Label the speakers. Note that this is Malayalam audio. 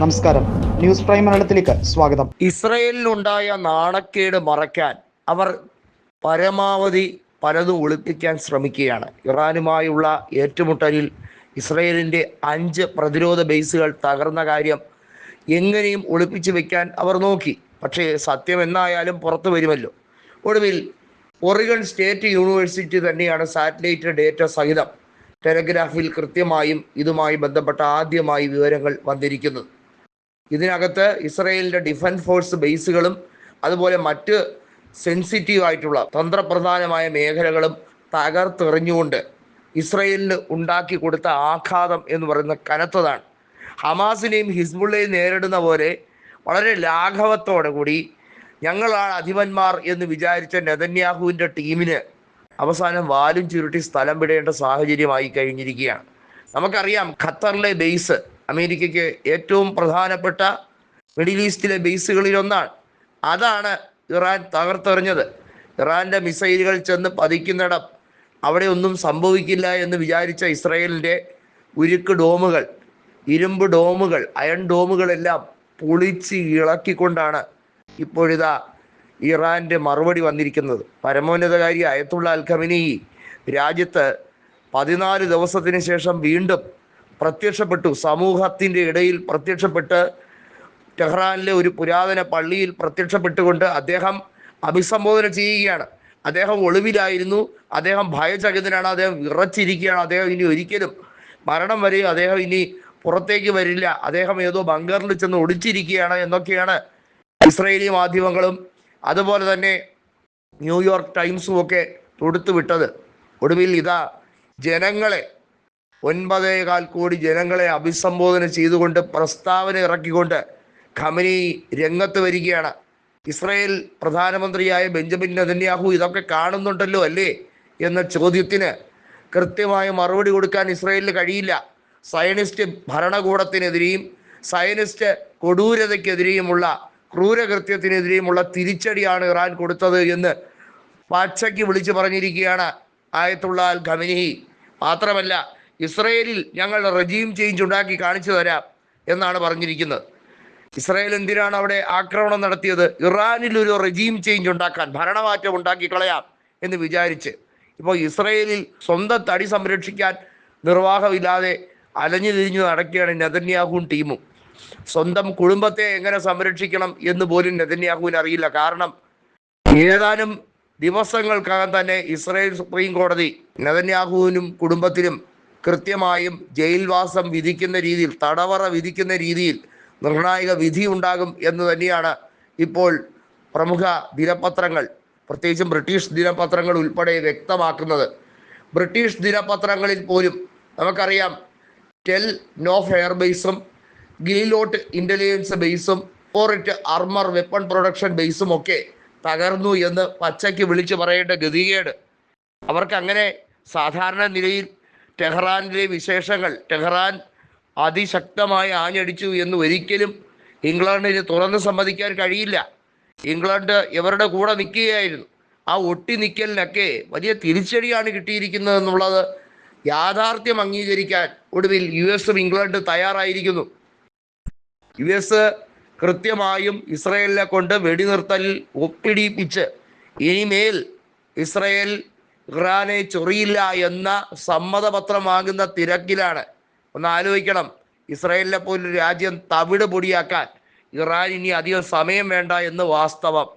Speaker 1: നമസ്കാരം. ന്യൂസ് പ്രൈം മലയാളത്തിലേക്ക് സ്വാഗതം.
Speaker 2: ഇസ്രയേലിനുണ്ടായ നാണക്കേട് മറയ്ക്കാൻ അവർ പരമാവധി പലതും ഒളിപ്പിക്കാൻ ശ്രമിക്കുകയാണ്. ഇറാനുമായുള്ള ഏറ്റുമുട്ടലിൽ ഇസ്രയേലിന്റെ അഞ്ച് പ്രതിരോധ ബേസുകൾ തകർന്ന കാര്യം എങ്ങനെയും ഒളിപ്പിച്ചു വെക്കാൻ അവർ നോക്കി. പക്ഷേ സത്യം എന്നായാലും പുറത്തു വരുമല്ലോ. ഒടുവിൽ ഒറിഗൺ സ്റ്റേറ്റ് യൂണിവേഴ്സിറ്റി തന്നെയാണ് സാറ്റലൈറ്റ് ഡേറ്റ സഹിതം ടെലഗ്രാഫിൽ കൃത്യമായും ഇതുമായി ബന്ധപ്പെട്ട ആദ്യമായി വിവരങ്ങൾ വന്നിരിക്കുന്നത്. ഇതിനകത്ത് ഇസ്രയേലിന്റെ ഡിഫൻസ് ഫോഴ്സ് ബേസുകളും അതുപോലെ മറ്റ് സെൻസിറ്റീവ് ആയിട്ടുള്ള തന്ത്രപ്രധാനമായ മേഖലകളും തകർത്തെറിഞ്ഞുകൊണ്ട് ഇസ്രയേലിന് ഉണ്ടാക്കി കൊടുത്ത ആഘാതം എന്ന് പറയുന്ന കനത്തതാണ്. ഹമാസിനെയും ഹിസ്ബുള്ളയും നേരിടുന്ന പോലെ വളരെ ലാഘവത്തോടെ കൂടി ഞങ്ങളാണ് അധിപന്മാർ എന്ന് വിചാരിച്ച നെതന്യാഹുവിന്റെ ടീമിന് അവസാനം വാലും ചുരുട്ടി സ്ഥലം വിടേണ്ട സാഹചര്യമായി കഴിഞ്ഞിരിക്കുകയാണ്. നമുക്കറിയാം ഖത്തറിലെ ബേസ് അമേരിക്കയ്ക്ക് ഏറ്റവും പ്രധാനപ്പെട്ട മിഡിൽ ഈസ്റ്റിലെ ബേസുകളിൽ ഒന്നാണ് അതാണ് ഇറാൻ തകർത്തെറിഞ്ഞത്. ഇറാന്റെ മിസൈലുകൾ ചെന്ന് പതിക്കുന്നിടം അവിടെ ഒന്നും സംഭവിക്കില്ല എന്ന് വിചാരിച്ച ഇസ്രയേലിന്റെ ഉരുക്ക് ഡോമുകൾ ഇരുമ്പ് ഡോമുകൾ അയൺ ഡോമുകളെല്ലാം പൊളിച്ച് ഇളക്കിക്കൊണ്ടാണ് ഇപ്പോഴിതാ ഇറാന്റെ മറുപടി വന്നിരിക്കുന്നത്. പരമോന്നതകാരി അയത്തുള്ള അൽഖമിനി രാജ്യത്ത് പതിനാല് ദിവസത്തിന് ശേഷം വീണ്ടും പ്രത്യക്ഷപ്പെട്ടു. സമൂഹത്തിന്റെ ഇടയിൽ പ്രത്യക്ഷപ്പെട്ട് ടെഹ്റാനിലെ ഒരു പുരാതന പള്ളിയിൽ പ്രത്യക്ഷപ്പെട്ടുകൊണ്ട് അദ്ദേഹം അഭിസംബോധന ചെയ്യുകയാണ്. അദ്ദേഹം ഒളിവിലായിരുന്നു. അദ്ദേഹം ഭയചകിതനാണ്. അദ്ദേഹം വിറച്ചിരിക്കുകയാണ്. അദ്ദേഹം ഇനി ഒരിക്കലും മരണം വരെ അദ്ദേഹം ഇനി പുറത്തേക്ക് വരില്ല. അദ്ദേഹം ഏതോ ബങ്കറിൽ ചെന്ന് ഒളിച്ചിരിക്കുകയാണ് എന്നൊക്കെയാണ് ഇസ്രയേലി മാധ്യമങ്ങളും അതുപോലെ തന്നെ ന്യൂയോർക്ക് ടൈംസും ഒക്കെ തൊടുത്തു വിട്ടത് ഒടുവിൽ ഇതാ ജനങ്ങളെ ഒൻപതേകാൽ കോടി ജനങ്ങളെ അഭിസംബോധന ചെയ്തുകൊണ്ട് പ്രസ്താവന ഇറക്കിക്കൊണ്ട് ഖമനി രംഗത്ത് വരികയാണ്. ഇസ്രായേൽ പ്രധാനമന്ത്രിയായ ബെഞ്ചമിൻ നെതന്യാഹു ഇതൊക്കെ കാണുന്നുണ്ടല്ലോ അല്ലേ എന്ന ചോദ്യത്തിന് കൃത്യമായ മറുപടി കൊടുക്കാൻ ഇസ്രായേലിന് കഴിയില്ല. സയനിസ്റ്റ് ഭരണകൂടത്തിനെതിരെയും സയനിസ്റ്റ് കൊടൂരതയ്ക്കെതിരെയുമുള്ള ക്രൂരകൃത്യത്തിനെതിരെയുമുള്ള തിരിച്ചടിയാണ് ഇറാൻ കൊടുത്തത് എന്ന് പാച്ചയ്ക്ക് വിളിച്ചു പറഞ്ഞിരിക്കുകയാണ് ആയത്തുള്ള അൽ ഖമനിഹി. മാത്രമല്ല ഇസ്രയേലിൽ ഞങ്ങൾ റജീം ചേഞ്ച് ഉണ്ടാക്കി കാണിച്ചു തരാം എന്നാണ് പറഞ്ഞിരിക്കുന്നത്. ഇസ്രായേൽ എന്തിനാണ് അവിടെ ആക്രമണം നടത്തിയത്? ഇറാനിൽ ഒരു റെജീം ചേഞ്ച് ഉണ്ടാക്കാൻ ഭരണമാറ്റം ഉണ്ടാക്കി കളയാം എന്ന് വിചാരിച്ച്. ഇപ്പോൾ ഇസ്രയേലിൽ സ്വന്തം തടി സംരക്ഷിക്കാൻ നിർവാഹമില്ലാതെ അലഞ്ഞു തിരിഞ്ഞു നടക്കുകയാണ് നെതന്യാഹുവും ടീമും. സ്വന്തം കുടുംബത്തെ എങ്ങനെ സംരക്ഷിക്കണം എന്ന് പോലും നെതന്യാഹുവിന് അറിയില്ല. കാരണം ഏതാനും ദിവസങ്ങൾക്കകം തന്നെ ഇസ്രയേൽ സുപ്രീം കോടതി നെതന്യാഹുവിനും കുടുംബത്തിനും കൃത്യമായും ജയിൽവാസം വിധിക്കുന്ന രീതിയിൽ തടവറ വിധിക്കുന്ന രീതിയിൽ നിർണായക വിധി ഉണ്ടാകും എന്ന് തന്നെയാണ് ഇപ്പോൾ പ്രമുഖ ദിനപത്രങ്ങൾ പ്രത്യേകിച്ചും ബ്രിട്ടീഷ് ദിനപത്രങ്ങൾ ഉൾപ്പെടെ വ്യക്തമാക്കുന്നത്. ബ്രിട്ടീഷ് ദിനപത്രങ്ങളിൽ പോലും നമുക്കറിയാം ടെൽ നോ ഫെയർ ബേസും ഗിലിലോട്ട് ഇന്റലിജൻസ് ബേസും ഫോറിറ്റ് ആർമർ വെപ്പൺ പ്രൊഡക്ഷൻ ബേസും ഒക്കെ തകർന്നു എന്ന് പച്ചയ്ക്ക് വിളിച്ചു പറയേണ്ട ഗതികേട്. അവർക്ക് അങ്ങനെ സാധാരണ നിലയിൽ ടെഹ്റാനിലെ വിശേഷങ്ങൾ ടെഹ്റാൻ അതിശക്തമായി ആഞ്ഞടിച്ചു എന്ന് ഒരിക്കലും ഇംഗ്ലണ്ടിന് തുറന്ന് സമ്മതിക്കാൻ കഴിയില്ല. ഇംഗ്ലണ്ട് ഇവരുടെ കൂടെ നിൽക്കുകയായിരുന്നു. ആ ഒട്ടി നിൽക്കലിനൊക്കെ വലിയ തിരിച്ചടിയാണ് കിട്ടിയിരിക്കുന്നത് എന്നുള്ളത് യാഥാർത്ഥ്യം അംഗീകരിക്കാൻ ഒടുവിൽ യു എസും ഇംഗ്ലണ്ട് തയ്യാറായിരിക്കുന്നു. യു എസ് കൃത്യമായും ഇസ്രയേലിനെ കൊണ്ട് വെടിനിർത്തലിൽ ഒപ്പിടിപ്പിച്ച് ഇനിമേൽ ഇസ്രയേൽ ഇറാനെ ചൊറിയില്ല എന്ന സമ്മതപത്രം വാങ്ങുന്ന തിരക്കിലാണ്. ഒന്ന് ആലോചിക്കണം. ഇസ്രായേലിനെ പോലൊരു രാജ്യം തവിട് പൊടിയാക്കാൻ ഇറാൻ ഇനി അധികം സമയം വേണ്ട എന്ന് വാസ്തവം.